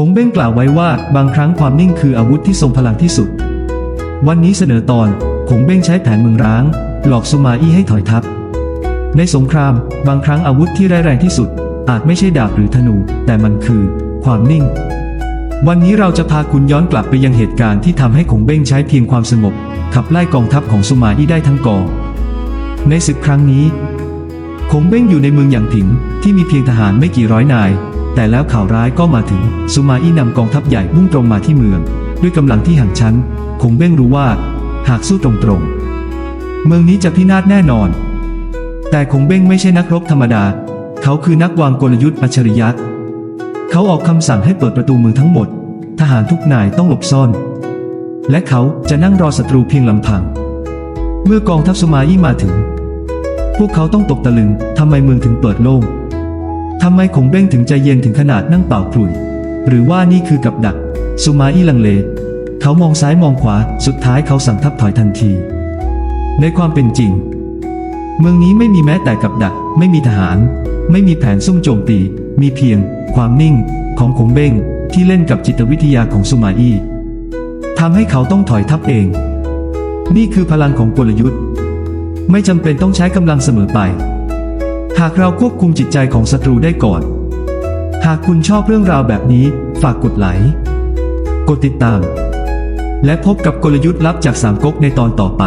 คงเบ้งกล่าวไว้ว่าบางครั้งความนิ่งคืออาวุธที่ทรงพลังที่สุด วันนี้เสนอตอนคงเบ้งใช้แผนเมืองร้าง หลอกสุมาอี้ให้ถอยทัพ ในสงคราม บางครั้งอาวุธที่ร้ายแรงที่สุด อาจไม่ใช่ดาบหรือธนู แต่มันคือ ความนิ่ง วันนี้เราจะพาคุณย้อนกลับไปยังเหตุการณ์ที่ทำให้คงเบ้งใช้เพียงความสงบ ขับไล่กองทัพของสุมาอี้ได้ทั้งกอง ในศึกครั้งนี้คงเบ้งอยู่ในเมืองอย่างผิงที่มีเพียงทหารไม่กี่ร้อยนาย แต่แล้วข่าวร้ายก็มาถึงสุมาอี้นำกองทัพใหญ่มุ่งตรงมาที่เมือง ด้วยกำลังที่ห่างชั้น คงเบ้งรู้ว่า หากสู้ตรงๆ เมืองนี้จะพินาศแน่นอน แต่คงเบ้งไม่ใช่นักรบธรรมดา เขาคือนักวางกลยุทธ์อัจฉริยะเขาออกคำสั่งให้เปิดประตูเมืองทั้งหมด ทหารทุกนายต้องหลบซ่อน และเขาจะนั่งรอศัตรูเพียงลำพัง เมื่อกองทัพสุมาอี้มาถึง พวกเขาต้องตกตะลึงทำไมเมืองถึงเปิดโล่ง ทำไมคงเบ้งถึงใจเย็นถึงขนาดนั่งเป่าขลุ่ยหรือว่านี่คือกับดัก สุมาอี้ลังเล เขามองซ้ายมองขวา สุดท้ายเขาสั่งทัพถอยทันที ในความเป็นจริง เมืองนี้ไม่มีแม้แต่กับดัก ไม่มีทหาร ไม่มีแผนซุ่มโจมตี มีเพียง ความนิ่ง ของคงเบ้งที่เล่นกับจิตวิทยาของสุมาอี้ทำให้เขาต้องถอยทัพเอง นี่คือพลังของกลยุทธ์ ไม่จำเป็นต้องใช้กำลังเสมอไป หากเราควบคุมจิตใจของศัตรูได้ก่อน หากคุณชอบเรื่องราวแบบนี้ ฝากกดไลค์กดติดตาม และพบกับกลยุทธ์ลับจากสามก๊กในตอนต่อไป